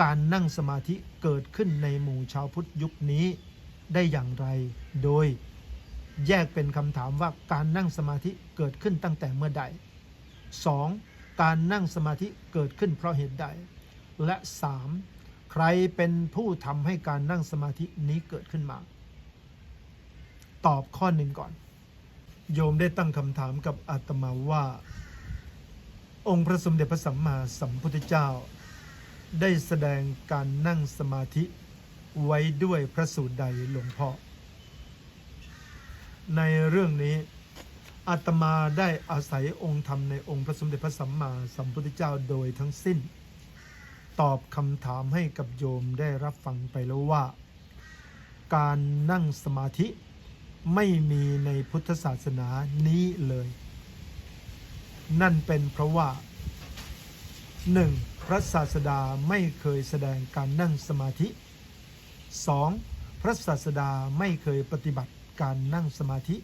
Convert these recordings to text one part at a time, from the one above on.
การนั่งสมาธิเกิดขึ้นในหมู่ชาวพุทธยุคนี้ได้อย่างไร โดยแยกเป็นคำถามว่าการนั่งสมาธิเกิดขึ้นตั้งแต่เมื่อใด 2. การนั่งสมาธิเกิดขึ้นเพราะเหตุใด และ 3. ใครเป็นผู้ทำให้การนั่งสมาธินี้เกิดขึ้นมา ตอบข้อหนึ่งก่อน โยมได้ตั้งคำถามกับอาตมาว่า องค์พระสมเด็จพระสัมมาสัมพุทธเจ้า ได้แสดงการนั่งสมาธิไว้ด้วยพระสูตรใดหลวงพ่อ ในเรื่องนี้อาตมาได้อาศัยองค์ธรรมในองค์พระสมเด็จพระสัมมาสัมพุทธเจ้าโดยทั้งสิ้น ตอบคำถามให้กับโยมได้รับฟังไปแล้วว่า การนั่งสมาธิไม่มีในพุทธศาสนานี้เลย นั่นเป็นเพราะว่า 1. พระศาสดาไม่เคยแสดงการนั่งสมาธิ 2. พระศาสดาไม่เคยปฏิบัติการนั่งสมาธิ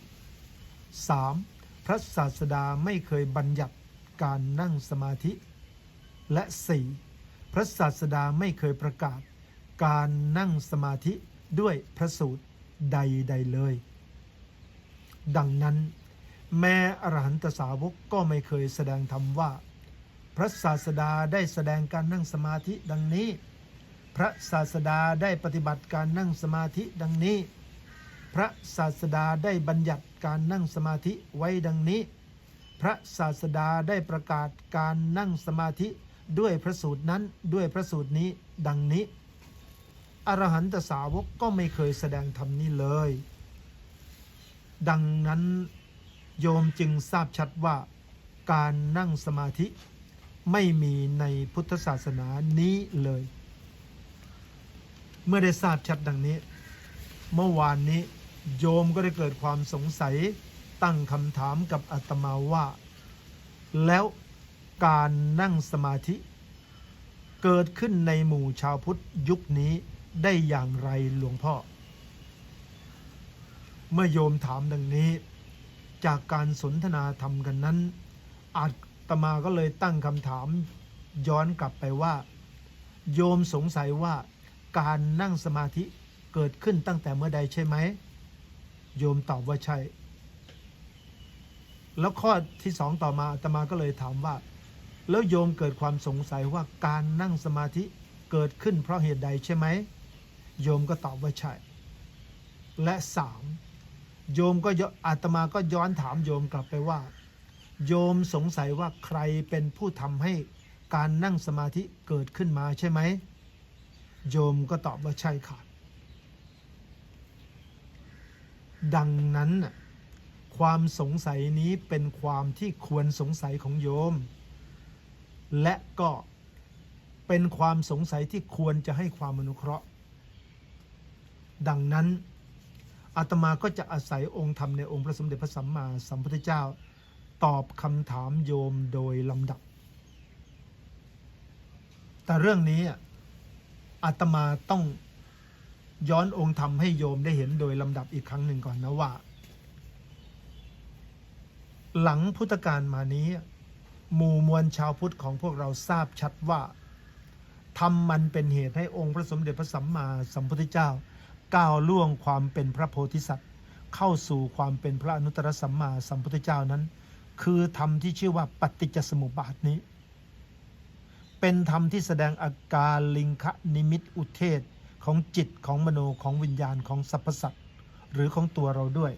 3. พระศาสดาไม่เคยบัญญัติการนั่งสมาธิ และ 4. พระศาสดาไม่เคยประกาศ การนั่งสมาธิด้วยพระสูตรใดๆเลย ดังนั้น แม้อรหันตสาวกก็ไม่เคยแสดงธรรมว่า พระศาสดาได้แสดงการนั่งสมาธิดังนี้ พระศาสดาได้ปฏิบัติการนั่งสมาธิดังนี้ พระศาสดาได้บัญญัติการนั่งสมาธิไว้ดังนี้ พระศาสดาได้ประกาศการนั่งสมาธิด้วยพระสูตรนั้นด้วยพระสูตรนี้ดังนี้ อรหันตสาวกก็ไม่เคยแสดงธรรมนี้เลย ดังนั้นโยมจึงทราบชัดว่าการนั่งสมาธิ ไม่มีในพุทธศาสนานี้เลย เมื่อได้ทราบชัดดังนี้ เมื่อวานนี้โยมก็ได้เกิดความสงสัยตั้งคำถามกับอาตมาว่า แล้วการนั่งสมาธิ เกิดขึ้นในหมู่ชาวพุทธยุคนี้ได้อย่างไรหลวงพ่อ เมื่อโยมถามดังนี้ จากการสนทนาธรรมกันนั้น อาจ ตมาก็เลยตั้งคำถามย้อนกลับไปว่า โยมสงสัยว่าการนั่งสมาธิเกิดขึ้นตั้งแต่เมื่อใดใช่ไหม โยมตอบว่าใช่ แล้วข้อที่สองต่อมาตมาก็เลยถามว่า แล้วโยมเกิดความสงสัยว่าการนั่งสมาธิเกิดขึ้นเพราะเหตุใดใช่ไหม โยมก็ตอบว่าใช่ และสามโยมก็อนอาตมาก็ย้อนถามโยมกลับไปว่า โยมสงสัยว่าใครเป็นผู้ทำให้การนั่งสมาธิเกิดขึ้นมาใช่ไหม โยมก็ตอบว่าใช่ค่ะ ดังนั้นความสงสัยนี้เป็นความที่ควรสงสัยของโยม และก็เป็นความสงสัยที่ควรจะให้ความอนุเคราะห์ ดังนั้นอาตมาก็จะอาศัยองค์ธรรมในองค์พระสมเด็จพระสัมมาสัมพุทธเจ้า ตอบคำถามโยมโดยลำดับ แต่เรื่องนี้อาตมาต้องย้อนองค์ธรรมให้โยมได้เห็นโดยลำดับอีกครั้งหนึ่งก่อนนะว่า หลังพุทธกาลมานี้ หมู่มวลชาวพุทธของพวกเราทราบชัดว่าธรรมมันเป็นเหตุให้องค์พระสมเด็จพระสัมมาสัมพุทธเจ้า ก้าวล่วงความเป็นพระโพธิสัตว์ เข้าสู่ความเป็นพระอนุตตรสัมมาสัมพุทธเจ้านั้น คือธรรมที่ชื่อว่าปฏิจจสมุปบาทนี้ เป็นธรรมที่แสดงอาการลิงคะนิมิตอุเทศของจิตของมโนของวิญญาณของสรรพสัตว์หรือของตัวเราด้วย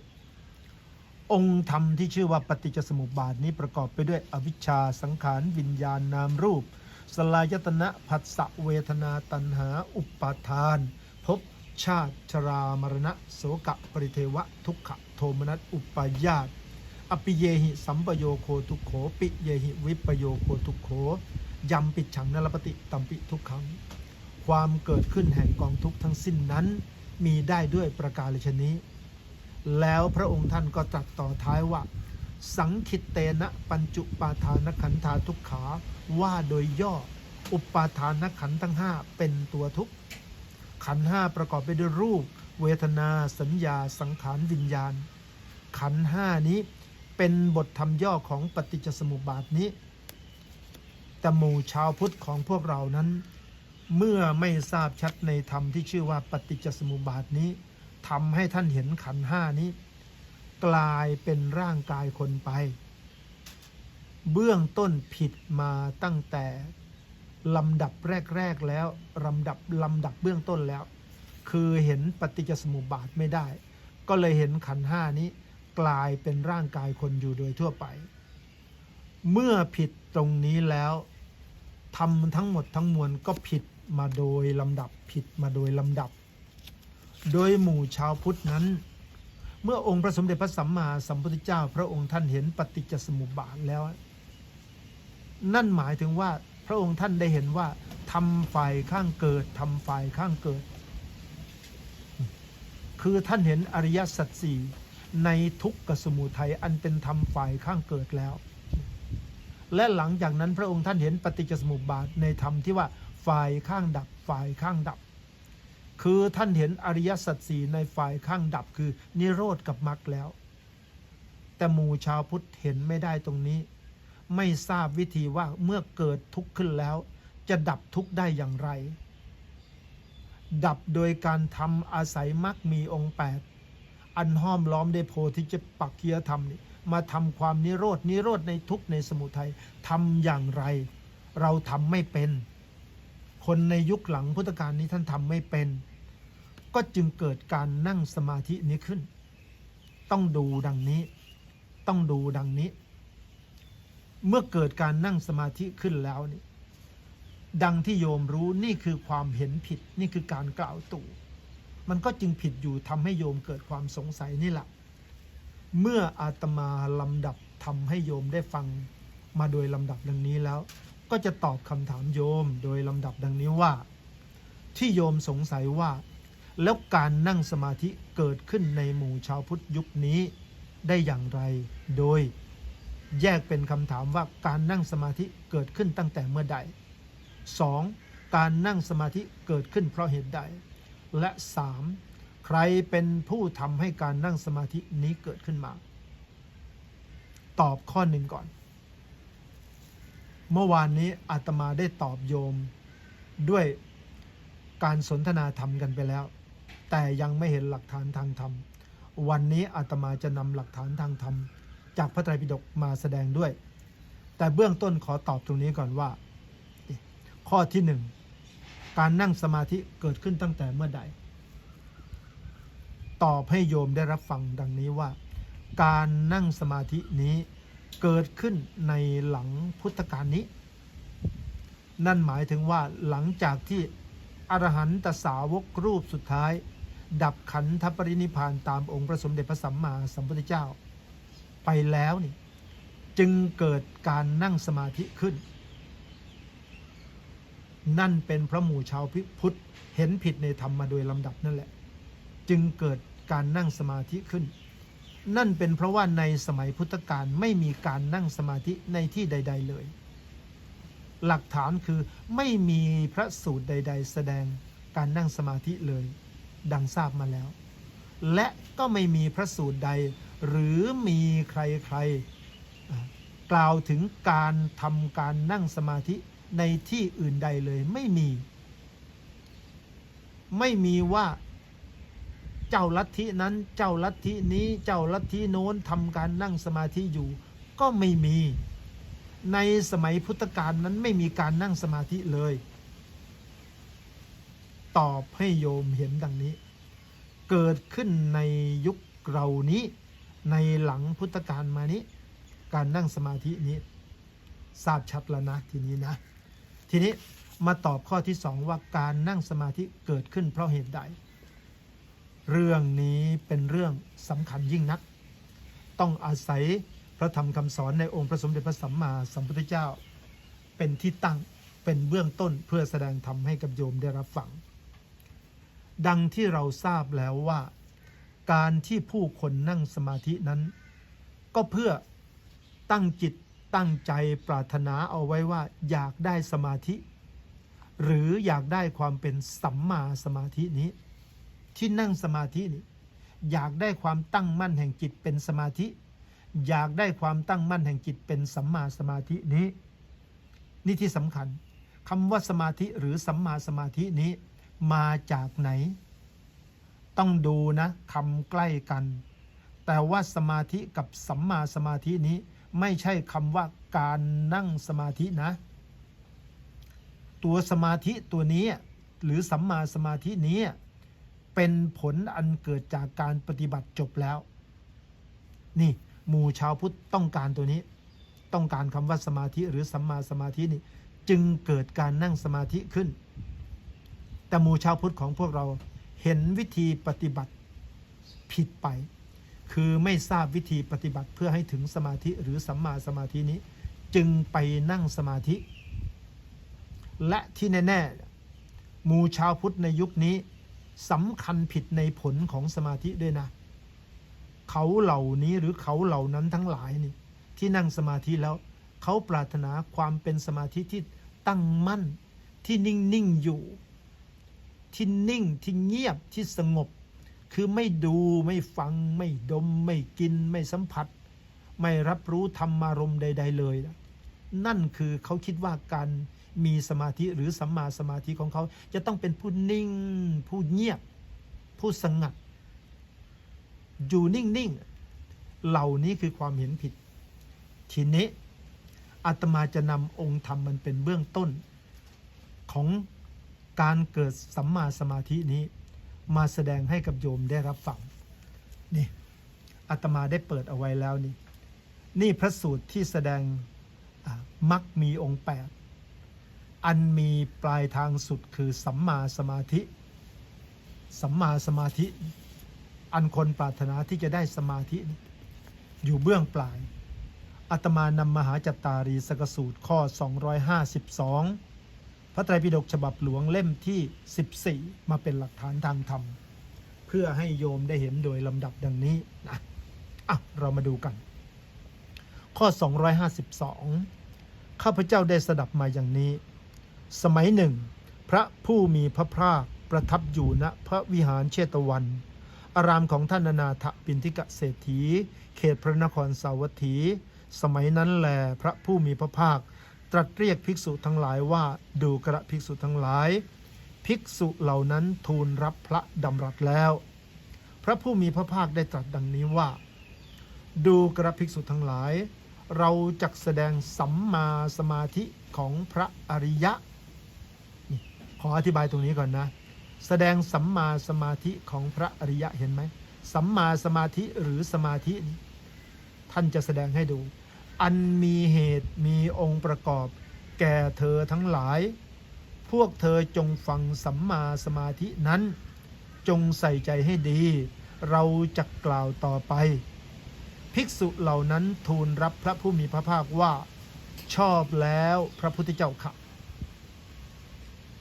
องค์ธรรมที่ชื่อว่าปฏิจจสมุปบาทนี้ประกอบไปด้วยอวิชชาสังขารวิญญาณนามรูป สลายตนะผัสสะเวทนาตัณหา อุปาทานภพชาติชรามรณะโสกะปริเทวะทุกขโทมนัสอุปายาต อปิเยหิสัมปโยโคทุกโข ปิเยหิวิปโยโคทุกโขยำปิดฉังนรปฏิตัมปิทุกขัง ความเกิดขึ้นแห่งกองทุกทั้งสิ้นนั้น มีได้ด้วยประการชนี้ แล้วพระองค์ท่านก็ตรัสต่อท้ายว่า สังคิตเตนะปัญจุปาทานขันธาทุกขาว่าโดยย่ออุปาทานขันทั้งห้าเป็นตัวทุกขันห้าประกอบไปด้วยรูป เวทนาสัญญาสังขารวิญญาณ ขันห้านี้ เป็นบทธรรมย่อของปฏิจจสมุปบาทนี้แต่หมู่ชาวพุทธของพวกเรานั้น เมื่อไม่ทราบชัดในธรรมที่ชื่อว่าปฏิจจสมุปบาทนี้ทำให้ท่านเห็นขันห้านี้ กลายเป็นร่างกายคนไป เบื้องต้นผิดมาตั้งแต่ลำดับแรก ๆ แล้วลำดับลำดับเบื้องต้นแล้ว คือเห็นปฏิจจสมุปบาทไม่ได้ ก็เลยเห็นขันห้านี้ กลายเป็นร่างกายคนอยู่โดยทั่วไป เมื่อผิดตรงนี้แล้วทำทั้งหมดทั้งมวลก็ผิดมาโดยลำดับผิดมาโดยลำดับ โดยหมู่ชาวพุทธนั้น เมื่อองค์พระสมเด็จพระสัมมาสัมพุทธเจ้า พระองค์ท่านเห็นปฏิจจสมุปบาทแล้ว นั่นหมายถึงว่าพระองค์ท่านได้เห็นว่าทำฝ่ายข้างเกิดทำฝ่ายข้างเกิด คือท่านเห็นอริยสัจสี่ ในทุกขสมุทัยอันเป็นธรรมฝ่ายข้างเกิดแล้ว และหลังจากนั้นพระองค์ท่านเห็นปฏิจจสมุปบาทในธรรมที่ว่าฝ่ายข้างดับฝ่ายข้างดับ คือท่านเห็นอริยสัจสี่ในฝ่ายข้างดับคือนิโรธกับมรรคแล้ว แต่หมู่ชาวพุทธเห็นไม่ได้ตรงนี้ ไม่ทราบวิธีว่าเมื่อเกิดทุกข์ขึ้นแล้ว จะดับทุกข์ได้อย่างไร ดับโดยการทำอาศัยมรรคมีองค์แปด อันห้อมล้อมได้โพธิจะปักเคียธรรมนี่มาทำความนิโรดนิโรธในทุกในสมุทัยทำอย่างไร เราทำไม่เป็น คนในยุคหลังพุทธกาลนี้ท่านทำไม่เป็น ก็จึงเกิดการนั่งสมาธินี้ขึ้น ต้องดูดังนี้ ต้องดูดังนี้ เมื่อเกิดการนั่งสมาธิขึ้นแล้วนี่ดังที่โยมรู้นี่คือความเห็นผิดนี่คือการกล่าวตู่ มันก็จึงผิดอยู่ทำให้โยมเกิดความสงสัยนี่แหละ เมื่ออาตมาลำดับทำให้โยมได้ฟังมาโดยลำดับดังนี้แล้ว ก็จะตอบคำถามโยมโดยลำดับดังนี้ว่า ที่โยมสงสัยว่า แล้วการนั่งสมาธิเกิดขึ้นในหมู่ชาวพุทธยุคนี้ได้อย่างไร โดยแยกเป็นคำถามว่าการนั่งสมาธิเกิดขึ้นตั้งแต่เมื่อใด 2. การนั่งสมาธิเกิดขึ้นเพราะเหตุใด และ 3. ใครเป็นผู้ทำให้การนั่งสมาธินี้เกิดขึ้นมา ตอบข้อหนึ่งก่อน เมื่อวานนี้อาตมาได้ตอบโยมด้วยการสนทนาธรรมกันไปแล้ว แต่ยังไม่เห็นหลักฐานทางธรรม วันนี้อาตมาจะนำหลักฐานทางธรรม จากพระไตรปิฎกมาแสดงด้วย แต่เบื้องต้นขอตอบตรงนี้ก่อนว่า ข้อที่หนึ่ง การนั่งสมาธิเกิดขึ้นตั้งแต่เมื่อใด ตอบให้โยมได้รับฟังดังนี้ว่า การนั่งสมาธินี้เกิดขึ้นในหลังพุทธกาลนี้ นั่นหมายถึงว่าหลังจากที่อรหันตสาวกรูปสุดท้าย ดับขันธปรินิพพานตามองค์พระสมเด็จพระสัมมาสัมพุทธเจ้า ไปแล้วนี่จึงเกิดการนั่งสมาธิขึ้น นั่นเป็นพระหมู่ชาวพุทธเห็นผิดในธรรมมาโดยลำดับนั่นแหละ จึงเกิดการนั่งสมาธิขึ้น นั่นเป็นเพราะว่าในสมัยพุทธกาลไม่มีการนั่งสมาธิในที่ใด ๆเลย หลักฐานคือไม่มีพระสูตรใด ๆ แสดงการนั่งสมาธิเลย ดังทราบมาแล้ว และก็ไม่มีพระสูตรใด หรือมีใครๆกล่าวถึงการทำการนั่งสมาธิ ในที่อื่นใดเลยไม่มี ไม่มีว่าเจ้าลัทธินั้นเจ้าลัทธินี้เจ้าลัทธิโน้นทำการนั่งสมาธิอยู่ ก็ไม่มี ในสมัยพุทธกาลนั้นไม่มีการนั่งสมาธิเลย ตอบให้โยมเห็นดังนี้ เกิดขึ้นในยุคเรานี้ ในหลังพุทธกาลมานี้ การนั่งสมาธินี้ทราบชัดแล้วนะทีนี้นะ ทีนี้มาตอบข้อที่สองว่าการนั่งสมาธิเกิดขึ้นเพราะเหตุใด เรื่องนี้เป็นเรื่องสำคัญยิ่งนัก ต้องอาศัยพระธรรมคำสอนในองค์พระสมเด็จพระสัมมาสัมพุทธเจ้า เป็นที่ตั้งเป็นเบื้องต้นเพื่อแสดงธรรมให้กับโยมได้รับฟัง ดังที่เราทราบแล้วว่า การที่ผู้คนนั่งสมาธินั้น ก็เพื่อตั้งจิต ตั้งใจปรารถนาเอาไว้ว่าอยากได้สมาธิ หรืออยากได้ความเป็นสัมมาสมาธินี้ ที่นั่งสมาธินี้อยากได้ความตั้งมั่นแห่งจิตเป็นสมาธิ อยากได้ความตั้งมั่นแห่งจิตเป็นสัมมาสมาธินี้ นี่ที่สำคัญคำว่าสมาธิหรือสัมมาสมาธินี้ มาจากไหน ต้องดูนะคำใกล้กัน แต่ว่าสมาธิกับสัมมาสมาธินี้ ไม่ใช่คำว่าการนั่งสมาธินะ ตัวสมาธิตัวนี้หรือสัมมาสมาธินี้เป็นผลอันเกิดจากการปฏิบัติจบแล้ว นี่หมู่ชาวพุทธต้องการตัวนี้ ต้องการคำว่าสมาธิหรือสัมมาสมาธินี่จึงเกิดการนั่งสมาธิขึ้น แต่หมู่ชาวพุทธของพวกเราเห็นวิธีปฏิบัติผิดไป คือไม่ทราบวิธีปฏิบัติเพื่อให้ถึงสมาธิหรือสัมมาสมาธินี้ จึงไปนั่งสมาธิ และที่แน่ๆหมู่ชาวพุทธในยุคนี้สำคัญผิดในผลของสมาธิด้วยนะ เขาเหล่านี้หรือเขาเหล่านั้นทั้งหลายนี่ที่นั่งสมาธิแล้วเขาปรารถนาความเป็นสมาธิที่ตั้งมั่นที่นิ่งนิ่งๆอยู่ ที่นิ่งที่เงียบที่สงบ คือไม่ดูไม่ฟังไม่ดม ไม่กินไม่สัมผัส ไม่รับรู้ธรรมารมณ์ใด ๆ เลยนะนั่นคือเขาคิดว่าการมีสมาธิหรือสัมมาสมาธิของเขา จะต้องเป็นผู้นิ่ง ผู้เงียบ ผู้สงัด อยู่นิ่ง ๆ เหล่านี้คือความเห็นผิด ทีนี้อาตมาจะนำองค์ธรรมมันเป็นเบื้องต้น ของการเกิดสัมมาสมาธินี้ มาแสดงให้กับโยมได้รับฟังนี่อาตมาได้เปิดเอาไว้แล้วนี่ นี่พระสูตรที่แสดงมักมีองค์แปดอันมีปลายทางสุดคือสัมมาสมาธิ สัมมาสมาธิ อันคนปรารถนาที่จะได้สมาธิ อยู่เบื้องปลายอาตมานำมหาจัตตารีสกสูตรข้อ 252 พระไตรปิฎกฉบับหลวงเล่มที่ 14 มาเป็นหลักฐานทางธรรม เพื่อให้โยมได้เห็นโดยลำดับดังนี้นะอะเรามาดูกัน ข้อ 252 ข้าพเจ้าได้สดับมาอย่างนี้ สมัยหนึ่ง พระผู้มีพระภาคประทับอยู่ณพระวิหารเชตวัน อารามของท่านอนาถปินทิกะเศรษฐี เขตพระนครสาวัตถี สมัยนั้นแลพระผู้มีพระภาค ตรัสเรียกภิกษุทั้งหลายว่าดูกระภิกษุทั้งหลาย ภิกษุเหล่านั้นทูลรับพระดำรัสแล้ว พระผู้มีพระภาคได้ตรัสดังนี้ว่า ดูกระภิกษุทั้งหลาย เราจักแสดงสัมมาสมาธิของพระอริยะ ขออธิบายตรงนี้ก่อนนะ แสดงสัมมาสมาธิของพระอริยะเห็นไหมสัมมาสมาธิหรือสมาธิท่านจะแสดงให้ดู อันมีเหตุมีองค์ประกอบ แก่เธอทั้งหลาย พวกเธอจงฟังสัมมาสมาธินั้น จงใส่ใจให้ดี เราจะกล่าวต่อไป ภิกษุเหล่านั้นทูลรับพระผู้มีพระภาคว่า ชอบแล้วพระพุทธเจ้าค่ะ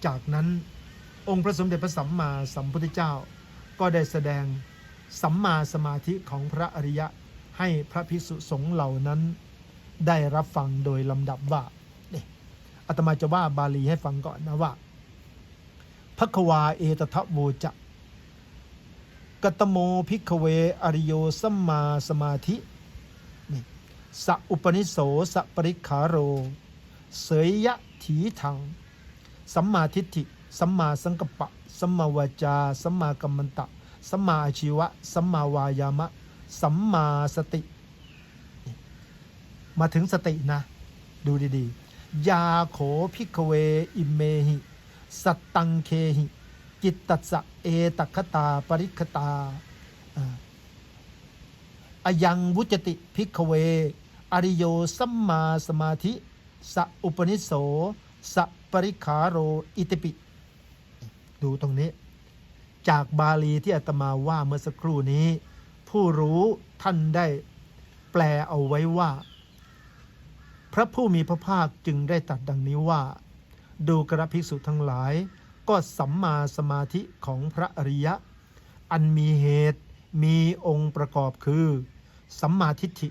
จากนั้นองค์พระสมเด็จพระสัมมาสัมพุทธเจ้า ก็ได้แสดงสัมมาสมาธิของพระอริยะให้พระภิกษุสงฆ์เหล่านั้น ได้รับฟังโดยลำดับว่าเนี่อาตมาจะว่าบาลีให้ฟังก่อนนะว่าพระควาเอตทะโวจะกตโมพิกเว อริโยสัมมาสมาธินี่สะอุปนิโสสะปริขาโร เสยยะถีทัง สัมมาทิฏฐิ สัมมาสังกัปปะ สัมมาวาจา สัมมากัมมันตะ สัมมาอาชีวะ สัมมาวายามะ สัมมาสติ มาถึงสตินะ ดูดีๆ ยาโขพิกเว อิเมหิ สัตตังเคหิจิตตัสะเอตัคตา ปริคตาอายังวุจติพิกเว อริโยสัมมาสมาธิสะอุปนิโสสะปริขาโรอิติปิ ดูตรงนี้ จากบาลีที่อาตมาว่าเมื่อสักครู่นี้ ผู้รู้ท่านได้แปลเอาไว้ว่า พระผู้มีพระภาคจึงได้ตัดดังนี้ว่า ดูกระภิกษุทั้งหลาย ก็สัมมาสมาธิของพระอริยะ อันมีเหตุมีองค์ประกอบคือ สัมมาทิฏฐิ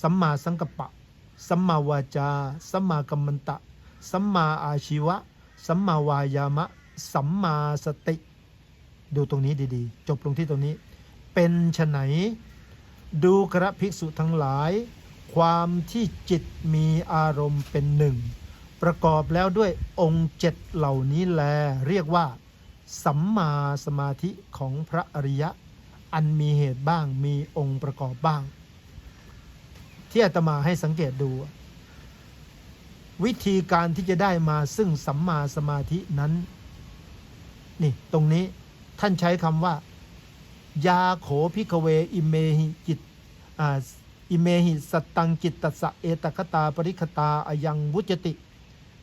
สัมมาสังกัปปะ สัมมาวาจา สัมมากัมมันตะ สัมมาอาชีวะ สัมมาวายามะ สัมมาสติ ดูตรงนี้ดีๆ จบลงที่ตรงนี้ เป็นไฉนดูกระภิกษุทั้งหลาย ความที่จิตมีอารมณ์เป็นหนึ่ง ประกอบแล้วด้วยองค์เจ็ดเหล่านี้แล เรียกว่า สัมมาสมาธิของพระอริยะ อันมีเหตุบ้างมีองค์ประกอบบ้าง ที่อาตมาให้สังเกตดู วิธีการที่จะได้มาซึ่งสัมมาสมาธินั้น นี่ตรงนี้ท่านใช้คำว่า ยาโขพิกเว อิเมหิจิต อิเมหิสตตังจิตตสะเอตคตาปริคตาอายังวุจติ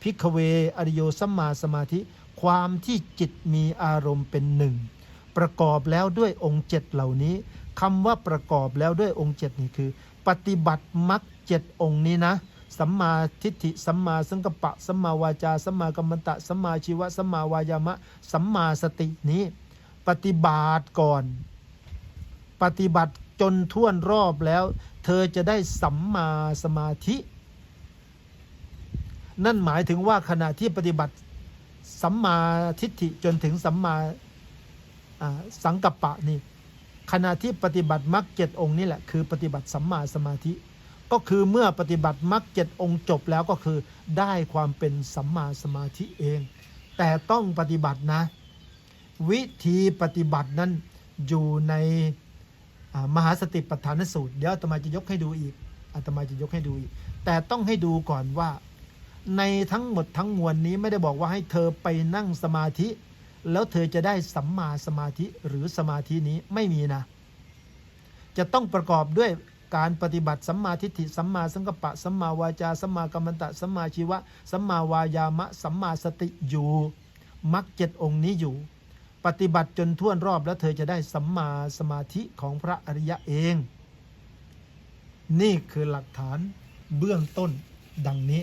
พิกเวอริโยสัมมาสมาธิ ความที่จิตมีอารมณ์เป็นหนึ่ง ประกอบแล้วด้วยองค์เจ็ดเหล่านี้คำว่าประกอบแล้วด้วยองค์เจ็ดนี่คือ ปฏิบัติมรรคเจ็ดองค์นี้นะสัมมาทิฏฐิสัมมาสังกัปปะสัมมาวาจาสัมมากัมมันตะสัมมาชีวะสัมมาวายามะสัมมาสตินี้ ปฏิบัติก่อน ปฏิบัติจนท่วนรอบแล้ว อจะได้สัมมาสมาธิ นั่นหมายถึงว่าขณะที่ปฏิบัติสัมมาทิฏฐิจนถึงสัมมาสังกัปปะนี่ขณะที่ปฏิบัติมรรคเจ็ดองค์นี่แหละคือปฏิบัติสัมมาสมาธิ ก็คือเมื่อปฏิบัติมรรคเจ็ดองค์จบแล้วก็คือได้ความเป็นสัมมาสมาธิเอง แต่ต้องปฏิบัตินะ วิธีปฏิบัตินั้นอยู่ใน มหาสติปัฏฐานสูตรเดี๋ยวอาตมาจะยกให้ดูอีกอาตมาจะยกให้ดูอีก แต่ต้องให้ดูก่อนว่า ในทั้งหมดทั้งมวลนี้ไม่ได้บอกว่าให้เธอไปนั่งสมาธิ แล้วเธอจะได้สัมมาสมาธิหรือสมาธินี้ไม่มีนะ จะต้องประกอบด้วยการปฏิบัติสัมมาทิฏฐิสัมมาสังกัปปะสัมมาวาจาสัมมากัมมันตะสัมมาชีวะสัมมาวายามะสัมมาสติอยู่มรรคเจ็ดองค์นี้อยู่ ปฏิบัติจนท่วนรอบแล้วเธอจะได้สัมมาสมาธิของพระอริยะเอง นี่คือหลักฐานเบื้องต้นดังนี้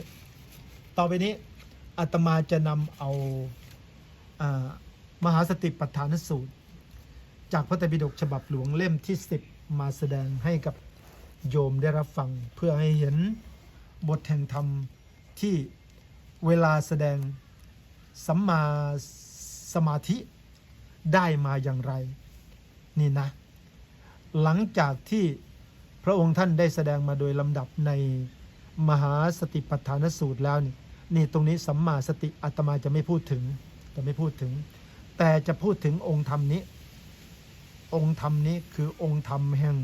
ต่อไปนี้อาตมาจะนำเอาอามหาสติปัฏฐานสูตร จากพระไตรปิฎกฉบับหลวงเล่มที่ 10 มาแสดงให้กับโยมได้รับฟัง เพื่อให้เห็นบทแห่งธรรมที่เวลาแสดงสัมมาสมาธิ ได้มาอย่างไร นี่นะ หลังจากที่พระองค์ท่านได้แสดงมาโดยลำดับในมหาสติปัฏฐานสูตรแล้วนี่นี่ตรงนี้สัมมาสติอาตมาจะไม่พูดถึงจะไม่พูดถึง แต่จะพูดถึงองค์ธรรมนี้ องค์ธรรมนี้คือองค์ธรรมแห่ง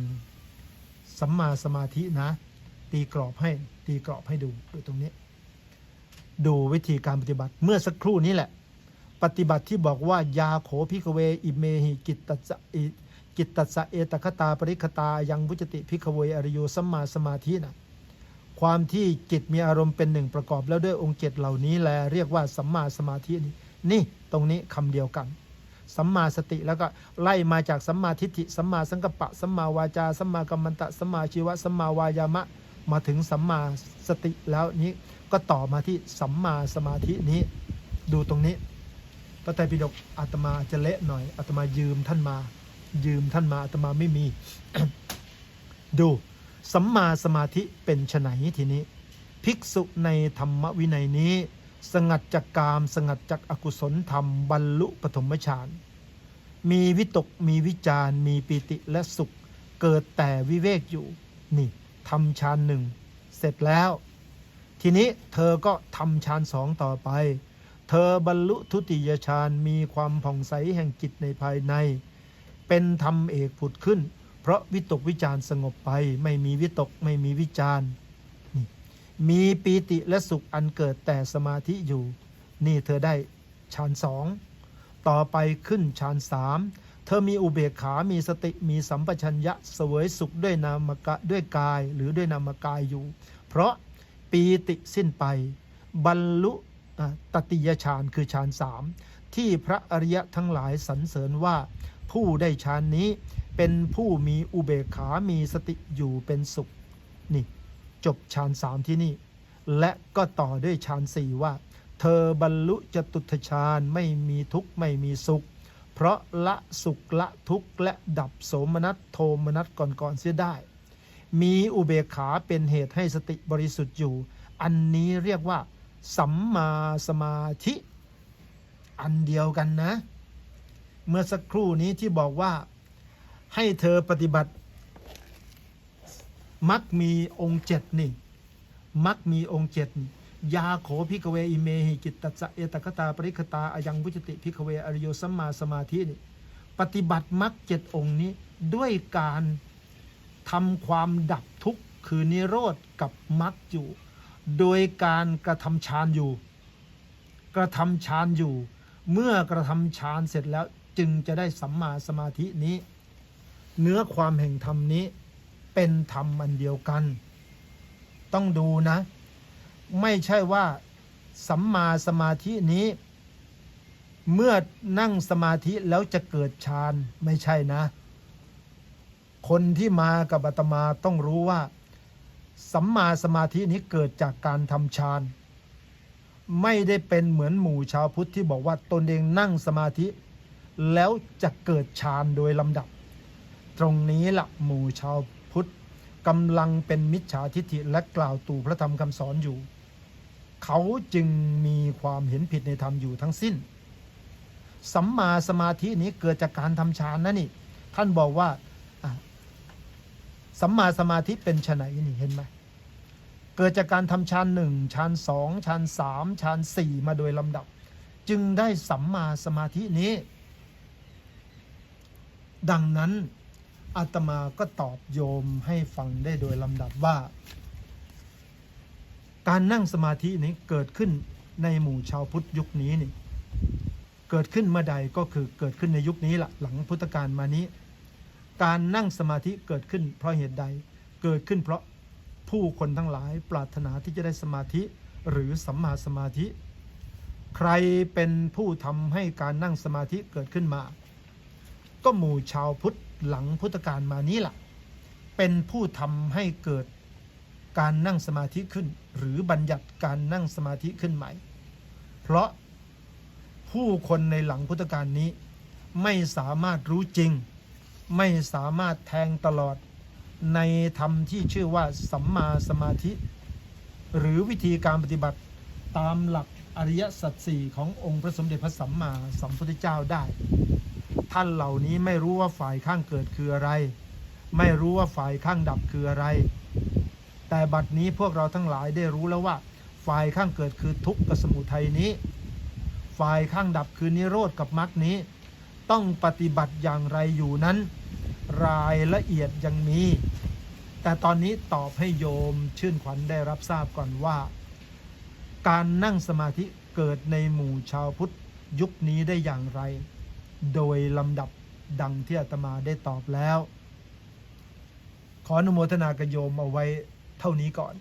สัมมาสมาธินะ ตีกรอบให้ตีกรอบให้ดูดูตรงนี้ ดูวิธีการปฏิบัติเมื่อสักครู่นี้แหละ ปฏิบัติที่บอกว่ายาโขพิกเว อิเมหิกิตตสะอิกิตตสะเอตคตาปริคตายังวุจติพิกเวอริโยสัมมาสมาธินะความที่จิตมีอารมณ์เป็นหนึ่งประกอบแล้วด้วยองค์เจ็ดเหล่านี้แลเรียกว่าสัมมาสมาธินี่นี่ตรงนี้คำเดียวกันสัมมาสติแล้วก็ไล่มาจากสัมมาทิฏฐิสัมมาสังกัปปะสัมมาวาจาสัมมากัมมันตะสัมมาชีวะสัมมาวายามะ มาถึงสัมมาสติแล้วนี้ก็ต่อมาที่สัมมาสมาธินี้ ดูตรงนี้ พระไตรปิฎกอาตมาจะเละหน่อยอาตมายืมท่านมา ยืมท่านมาอาตมาไม่มี ดูสัมมาสมาธิเป็นไฉนทีนี้ ภิกษุในธรรมวินัยนี้ สงัดจากกามสงัดจากอกุศลธรรมบรรลุปฐมฌานมีวิตกมีวิจารมีปีติและสุข เกิดแต่วิเวกอยู่ นี่ทำฌานหนึ่งเสร็จแล้ว ทีนี้เธอก็ทำฌานสองต่อไป ธอบรรลุทุติยฌานมีความผ่องใสแห่งจิตในภายใน เป็นธรรมเอกผุดขึ้น เพราะวิตกวิจารสงบไป ไม่มีวิตกไม่มีวิจารนี่มีปีติและสุขอันเกิดแต่สมาธิอยู่ นี่เธอได้ฌานสองต่อไปขึ้นฌานสามเธอมีอุเบกขา มีสติ มีสัมปชัญญะเสวยสุขด้วยนามกะด้วยกายหรือด้วยนามกายอยู่ เพราะปีติสิ้นไป บรรลุ ตติยฌานคือฌานสามที่พระอริยะทั้งหลายสรรเสริญว่า ผู้ได้ฌานนี้เป็นผู้มีอุเบกขามีสติอยู่เป็นสุขนี่จบฌานสามที่นี่ และก็ต่อด้วยฌานสี่ว่า เธอบรรลุจตุทฌานไม่มีทุกข์ไม่มีสุข เพราะละสุขละทุกข์และดับโสมนัสโทมนัสก่อนๆเสียได้ มีอุเบกขาเป็นเหตุให้สติบริสุทธิ์อยู่ อันนี้เรียกว่า สัมมาสมาธิ อันเดียวกันนะ เมื่อสักครู่นี้ที่บอกว่าให้เธอปฏิบัติมักมีองค์เจ็ดนี่มักมีองค์เจ็ดยาโขพิกเวอิเมหิจิตตะเอตคตาปริคตาอายังพุจติพิกเวอริโยสัมมาสมาธินี่ปฏิบัติมรรคเจ็ดองค์นี้ด้วยการทำความดับทุกข์คือนิโรธกับมรรคอยู่ โดยการกระทำฌานอยู่ กระทำฌานอยู่ เมื่อกระทำฌานเสร็จแล้วจึงจะได้สัมมาสมาธินี้ เนื้อความแห่งธรรมนี้เป็นธรรมอันเดียวกัน ต้องดูนะ ไม่ใช่ว่าสัมมาสมาธินี้ เมื่อนั่งสมาธิแล้วจะเกิดฌานไม่ใช่นะ คนที่มากับอาตมาต้องรู้ว่า สัมมาสมาธินี้เกิดจากการทำฌานไม่ได้เป็นเหมือนหมู่ชาวพุทธที่บอกว่าตนเองนั่งสมาธิ แล้วจะเกิดฌานโดยลำดับ ตรงนี้ละหมู่ชาวพุทธกำลังเป็นมิจฉาทิฏฐิและกล่าวตู่พระธรรมคำสอนอยู่ เขาจึงมีความเห็นผิดในธรรมอยู่ทั้งสิ้น สัมมาสมาธินี้เกิดจากการทำฌานนะนี่ ท่านบอกว่า สัมมาสมาธิเป็นไฉนนี่เห็นไหมเกิดจากการทำฌานหนึ่งฌานสองฌานสามฌานสี่มาโดยลำดับ จึงได้สัมมาสมาธินี้ ดังนั้นอาตมาก็ตอบโยมให้ฟังได้โดยลำดับว่า การนั่งสมาธินี้เกิดขึ้นในหมู่ชาวพุทธยุคนี้นี่เกิดขึ้นเมื่อใดก็คือเกิดขึ้นในยุคนี้ละหลังพุทธกาลมานี้ การนั่งสมาธิเกิดขึ้นเพราะเหตุใด เกิดขึ้นเพราะผู้คนทั้งหลายปรารถนาที่จะได้สมาธิหรือสัมมาสมาธิ ใครเป็นผู้ทำให้การนั่งสมาธิเกิดขึ้นมา ก็หมู่ชาวพุทธหลังพุทธกาลมานี้ล่ะ เป็นผู้ทำให้เกิดการนั่งสมาธิขึ้น หรือบัญญัติการนั่งสมาธิขึ้นใหม่ เพราะผู้คนในหลังพุทธกาลนี้ไม่สามารถรู้จริง ไม่สามารถแทงตลอดในธรรมที่ชื่อว่าสัมมาสมาธิ หรือวิธีการปฏิบัติตามหลักอริยสัจสี่ขององค์พระสมเด็จพระสัมมาสัมพุทธเจ้าได้ ท่านเหล่านี้ไม่รู้ว่าฝ่ายข้างเกิดคืออะไร ไม่รู้ว่าฝ่ายข้างดับคืออะไร แต่บัดนี้พวกเราทั้งหลายได้รู้แล้วว่า ฝ่ายข้างเกิดคือทุกข์กับสมุทัยนี้ ฝ่ายข้างดับคือนิโรธกับมรรคนี้ ต้องปฏิบัติอย่างไรอยู่นั้น รายละเอียดยังมี แต่ตอนนี้ตอบให้โยมชื่นขวัญได้รับทราบก่อนว่า การนั่งสมาธิเกิดในหมู่ชาวพุทธยุคนี้ได้อย่างไร โดยลำดับดังที่อาตมาได้ตอบแล้ว ขออนุโมทนากับโยมเอาไว้เท่านี้ก่อน